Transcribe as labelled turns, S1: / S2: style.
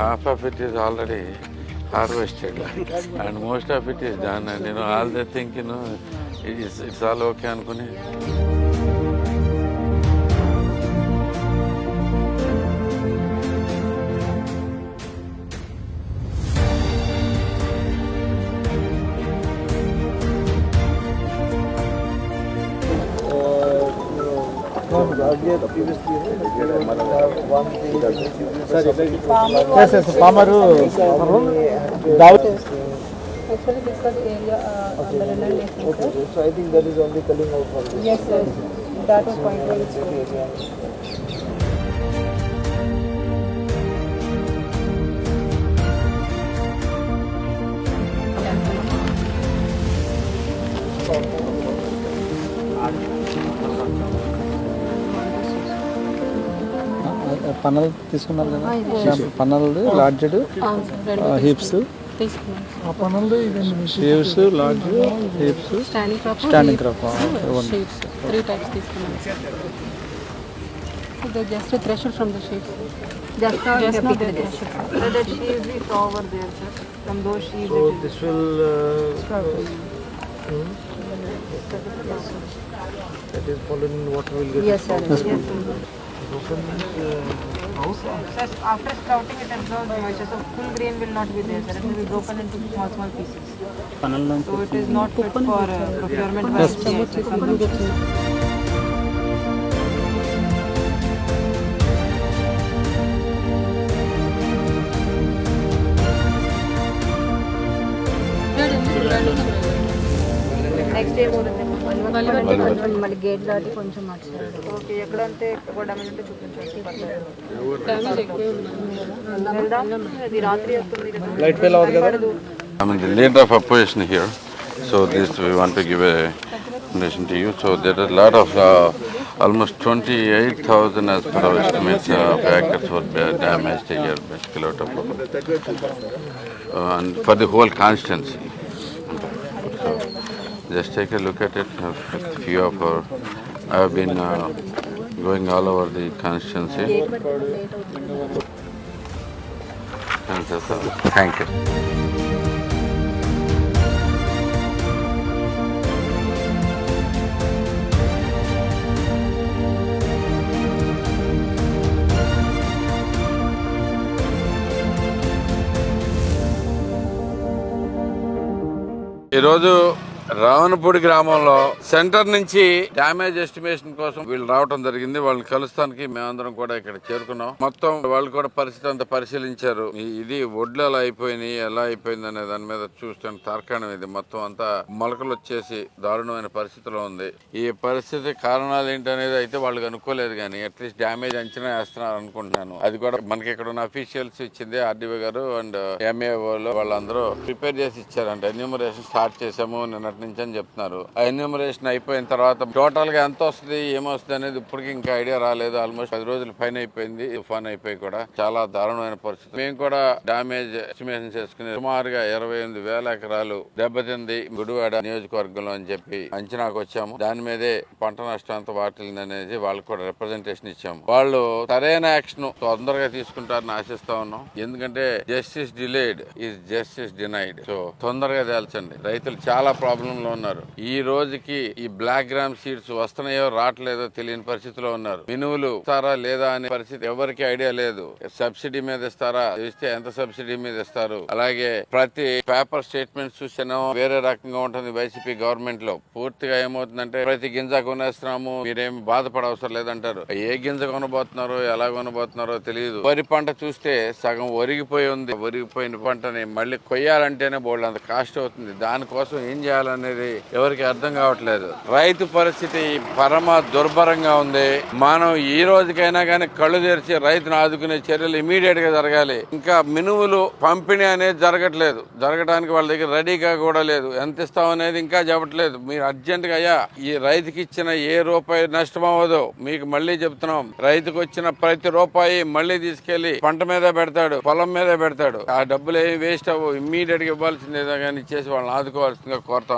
S1: Half of it is already harvested and most of it is done and నేను all the thinking it's all okay అనుకునే.
S2: Yes, yes, farmer.
S3: Actually, this was area uh, under inundation, sir.
S2: So I think that is only coming out from this.
S3: Yes, sir. That was point where it's
S2: పన్నలు తీసుకున్నారు కదా పన్నలు lodged heaps sheaves lodge heaps
S3: standing crop three types తీసుకున్నాం just the
S4: now
S3: Just now
S4: now
S3: they
S4: this. Sheaves over there, sir. From those sheaves.
S2: This will that is fallen in water will get
S4: Yes, sir. Yes, sir.
S2: Broken means uh,
S4: Sir, after sprouting it absorbs moisture, so full grain will not be there, sir. It will be broken into small, small pieces. So it is not fit for uh, procurement by FCI. Next day పోతుంది
S3: మళ్ళీ gate దాటి కొంచెం
S4: okay ఎక్కడంటే ఎక్కువ damage ఉంటే ఇది రాత్రి వస్తుంది
S1: the leader of opposition here so this we want to give a donation to you so there are a lot of uh, almost 28,000 as per our estimates uh, of acres were da- damaged here basically out of uh, and for the whole constituency just take a look at it A few of our I have been uh, going all over the constituency thank you ఈరోజు రావణపూడి గ్రామంలో centre నుంచి damage estimation కోసం వీళ్ళు రావటం జరిగింది. వాళ్ళని కలుస్తానికి మేమందరం కూడా ఇక్కడ చేరుకున్నాం. మొత్తం వాళ్ళు కూడా పరిస్థితి అంతా పరిశీలించారు. ఇది ఒడ్లు ఎలా అయిపోయినాయి ఎలా అయిపోయింది అనే దాని మీద చూస్తే తార్కాణం ఇది. మొత్తం అంతా మొలకలు వచ్చేసి దారుణమైన పరిస్థితిలో ఉంది. ఈ పరిస్థితి కారణాలు ఏంటనేది అయితే వాళ్ళు అనుకోలేదు కానీ అట్లీస్ట్ డ్యామేజ్ అంచనా వేస్తున్నారు అనుకుంటున్నాను. అది కూడా మనకి ఇక్కడ ఉన్న అఫీషియల్స్ ఇచ్చింది ఆర్డీఓ గారు అండ్ ఎంఏఓ వాళ్ళందరూ ప్రిపేర్ చేసి ఇచ్చారంట. ఎన్యూమరేషన్ స్టార్ట్ చేసాము నిన్నటి నుంచి అని చెప్తున్నారు. ఆ ఎన్యూమరేషన్ అయిపోయిన తర్వాత టోటల్గా ఎంత వస్తుంది ఏమొస్తుంది అనేది ఇప్పటికి ఇంకా ఐడియా రాలేదు. ఆల్మోస్ట్ పది రోజులు పైన అయిపోయింది తుఫాన్ అయిపోయి కూడా చాలా దారుణమైన పరిస్థితి. మేము కూడా డామేజ్ ఎస్టిమేషన్ చేసుకుని సుమారుగా ఇరవై ఎనిమిది వేల ఎకరాలు దెబ్బతింది గుడివాడ నియోజకవర్గంలో అని చెప్పి అంచనాకు వచ్చాము. దాని మీదే పంట నష్టం అంత వాటిల్ని అనేది వాళ్ళకి కూడా రిప్రజెంటేషన్ ఇచ్చాము. వాళ్ళు సరైన యాక్షన్ తొందరగా తీసుకుంటారని ఆశిస్తా ఉన్నాం. ఎందుకంటే justice delayed is justice denied so తొందరగా తేల్చండి. రైతులు చాలా ప్రాబ్లం ప్రాబ్లంలో ఉన్నారు. ఈ రోజుకి ఈ బ్లాక్ గ్రామ్ సీడ్స్ వస్తున్నాయో రావట్లేదో తెలియని పరిస్థితిలో ఉన్నారు. మినువులు ఇస్తారా లేదా అనే పరిస్థితి ఎవరికి ఐడియా లేదు. సబ్సిడీ మీద ఇస్తారా? ఇస్తే ఎంత సబ్సిడీ మీద ఇస్తారు? అలాగే ప్రతి పేపర్ స్టేట్మెంట్ చూసినా వేరే రకంగా ఉంటుంది వైసీపీ గవర్నమెంట్లో పూర్తిగా ఏమవుతుందంటే ప్రతి గింజ కొనేస్తున్నాము మీరేం బాధపడవసరం లేదంటారు. ఏ గింజ కొనబోతున్నారో ఎలా కొనబోతున్నారో తెలియదు. వరి పంట చూస్తే సగం ఒరిగిపోయి ఉంది. ఒరిగిపోయిన పంటని మళ్ళీ కొయ్యాలంటేనే బోల్డ్ అంత కాస్ట్ అవుతుంది. దానికోసం ఏం చేయాలనేది ఎవరికి అర్థం కావట్లేదు. రైతు పరిస్థితి పరమ దుర్భరంగా ఉంది. మనం ఈ రోజుకైనా కానీ కళ్ళు తెరిచి రైతును ఆదుకునే చర్యలు ఇమీడియట్గా జరగాలి. ఇంకా మినువులు పంపిణీ అనేది జరగట్లేదు. జరగడానికి వాళ్ళ దగ్గర రెడీగా కూడా లేదు. ఎంత ఇస్తాం అనేది ఇంకా చెప్పట్లేదు. మీరు అర్జెంట్గా అయ్యా ఈ రైతుకి ఇచ్చిన ఏ రూపాయి నష్టం అవ్వదు. మీకు మళ్ళీ చెప్తున్నాం. రైతుకు వచ్చిన ప్రతి రూపాయి మళ్ళీ తీసుకెళ్ళి పంట మీద పెడతాడు పొలం మీద పెడతాడు. ఆ డబ్బులు ఏమి వేస్ట్ అవ్వు ఇమ్మీడియట్గా ఇవ్వాల్సిందేదో కానీ ఇచ్చేసి వాళ్ళని ఆదుకోవాల్సిందిగా కోరుతా